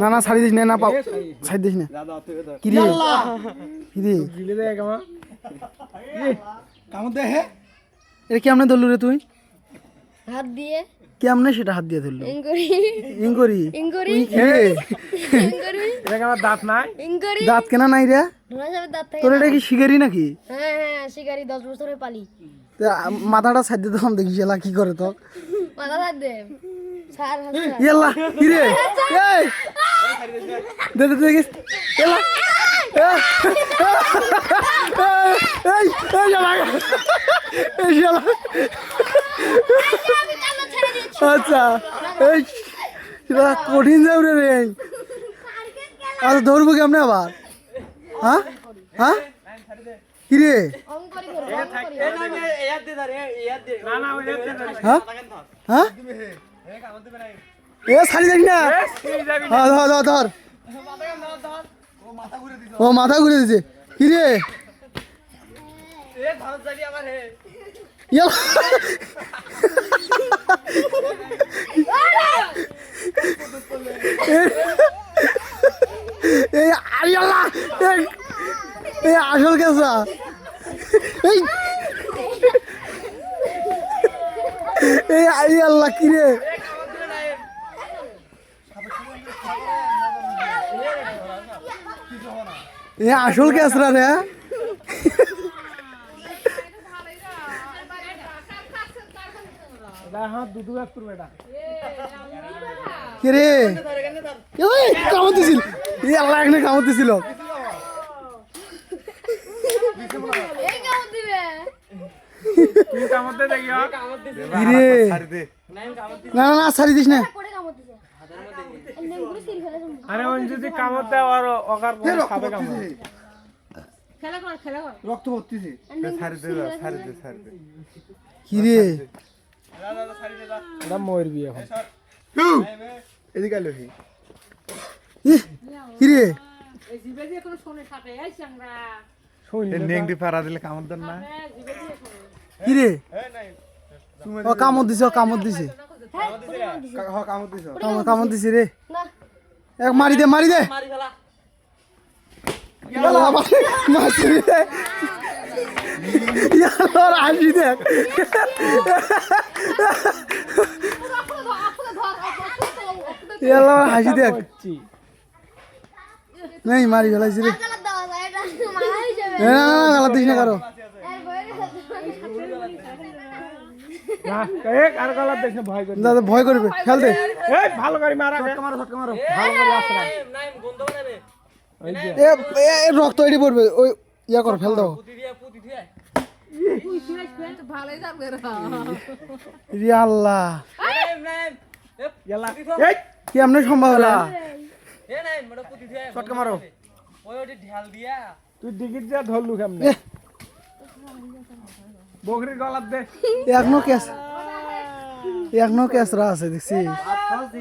না না ছাড়ি দিস না না পাও। ছাড়ি দিস না। কি রে কি রে গিলে দেয় কেমন কামত দে হে। এটা কেমনে ধরলু রে তুই? হাত দিয়ে। কেমনে সেটা হাত দিয়ে ধরলু? ইঙ্গুরি। ইঙ্গরি? ইঙ্গুরি। হে। ইঙ্গুরি। এটা কেমন দাঁত নাই? ইঙ্গুরি। দাঁত কেনা নাই রে? তোর এটা কি শিকারি নাকি? হ্যাঁ হ্যাঁ শিকারি দশ বছরের পালি। তা মাথাটা ছাড় দিয়ে দেখি শালা কি করে তো। মাথা হাত দে। ইয়াল্লা কি এই। দে দে দেখিস। ইয়াল্লা এই এই শালা এই আচ্ছা এই সেটা কঠিন যাবে রে আচ্ছা ধরবো কেমনে আবার? হ্যাঁ? হ্যাঁ? রে করো হ্যাঁ? হ্যাঁ? এ ছাড়ি দেখ না। ধর ধর ধর ও মাথা ঘুরে দিছে। কি রে। এই আসল কেসা এই। এই আরিয়াল্লা কি রে? এ আসল কেসরা রে এটা হাত দুদু এক করবে এটা কে রে? ওই কামড় দিছিল এই আল্লাহ এখানে কামড় দিছিল এই কামড় দিবে তুই কামতে দেখিও কি রে না না না ছাড়ি দিস না পড়ে কামড় দিছে নেমগুলো সিরি ফেলে তুমি আরে ওই যদি কামতে আর অকার কোন খাবে কাম খেলা কর খেলা কর। রক্ত পড়তেছে নেমগুলো সিরি ফেলে কি রে? এটা ময়ূর বিয়ে এখন। এদিকে আলো কি রে? শুনি নেংটি পাড়া দিলে কামড় দেন না। কি রে? ও কামড় দিছে ও কামড় দিছে। কামড় কামড় দিছে রে। এক মারি দে মারি দে। হাসি দেখ হাসি দেখ। নেই মারি ফেলাইছি রে। না, গালা দিস না কারও না এক আর গলা দেখ না ভয় করে দাদা ভয় করবে। খেল দে। এই ভালো করে মারা ভালো করে এ রক্ত এটি পড়বে। ওই ইয়া কর ফেল দাও। রে আল্লাহ। কি আমনে সম্ভব না চটকা মারো। তুই ডিগিট যা ধরলু কেমনে? বকরির গলার দে। এখনও ক্যাস এখনও আছে দেখছি।